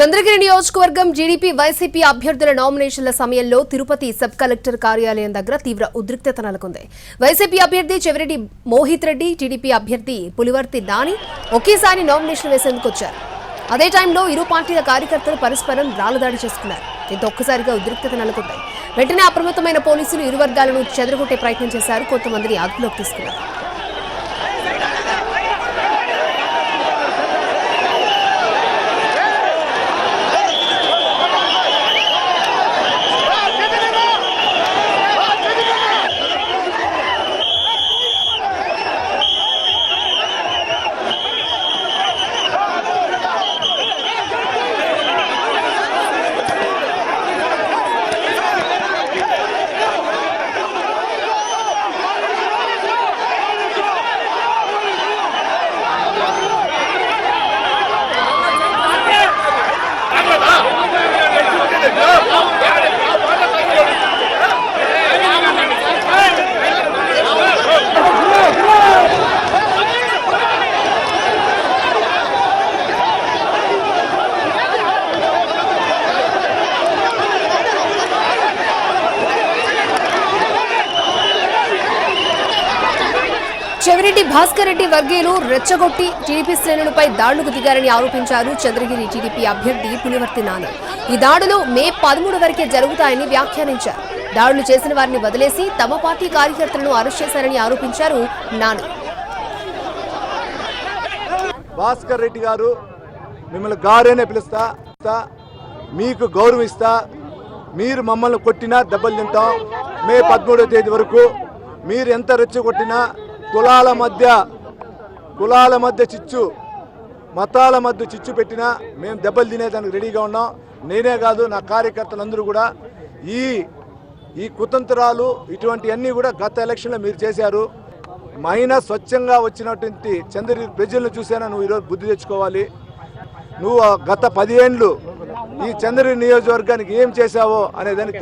చంద్రగిరి నియోజకవర్గం GDP YCP అభ్యర్థుల నామినేషన్ల సమయంలో తిరుపతి సబ్ కలెక్టర్ కార్యాలయం దగ్గర తీవ్ర ఉద్రిక్తత నెలకొంది. వైసీపీ అభ్యర్థి చెవిరెడ్డి మోహిత్ రెడ్డి టీడీపీ అభ్యర్థి పులివర్తి దాని ఒకేసారి నామినేషన్ వేసేందుకు వచ్చారు. అదే టైంలో ఇరు పార్టీల కార్యకర్తలు పరస్పరం రాళ్ళదాడి చేసుకున్నారు. దీంతో ఒక్కసారిగా ఉద్రిక్తత నెలకొంది. వెంటనే అప్రమత్తమైన పోలీసులు ఇరు వర్గాలను చెదరగొట్టే ప్రయత్నం చేశారు కొంతమందిని అదుపులోకి తీసుకున్నారు. చెవిరెడ్డి భాస్కర్ రెడ్డి వర్గీయులు రెచ్చగొట్టి టీడీపీ శ్రేణులపై దాడులకు దిగారని ఆరోపించారు చంద్రగిరి టీడీపీ అభ్యర్థి పులివర్తి నాని. ఈ దాడులు మే పదమూడు వరకే జరుగుతాయని వ్యాఖ్యానించారు. దాడులు చేసిన వారిని వదిలేసి తమ పార్టీ కార్యకర్తలను అరెస్ట్ చేశారని ఆరోపించారు నాని. భాస్కర్ రెడ్డి గారు మిమ్మల్ని గారేనే పిలుస్తా పిలుస్తా. మీకు గౌరవిస్తా మీరు మమ్మల్ని కొట్టినా దెబ్బలు తింటాం. మే పదమూడవ తేదీ వరకు మీరు ఎంత రెచ్చగొట్టినా కులాల మధ్య కులాల మధ్య చిచ్చు మతాల మధ్య చిచ్చు పెట్టినా మేము దెబ్బలు తినేదానికి రెడీగా ఉన్నాం. నేనే కాదు నా కార్యకర్తలందరూ కూడా ఈ ఈ కుతంత్రాలు ఇటువంటివన్నీ కూడా గత ఎలక్షన్లో మీరు చేశారు. మైనా స్వచ్ఛంగా వచ్చినటువంటి చంద్రగిరి ప్రజలను చూసేనా నువ్వు ఈరోజు బుద్ధి తెచ్చుకోవాలి. నువ్వు గత పదిహేండ్లు ఈ చంద్రగిరి నియోజకవర్గానికి ఏం చేశావో అనేదానికి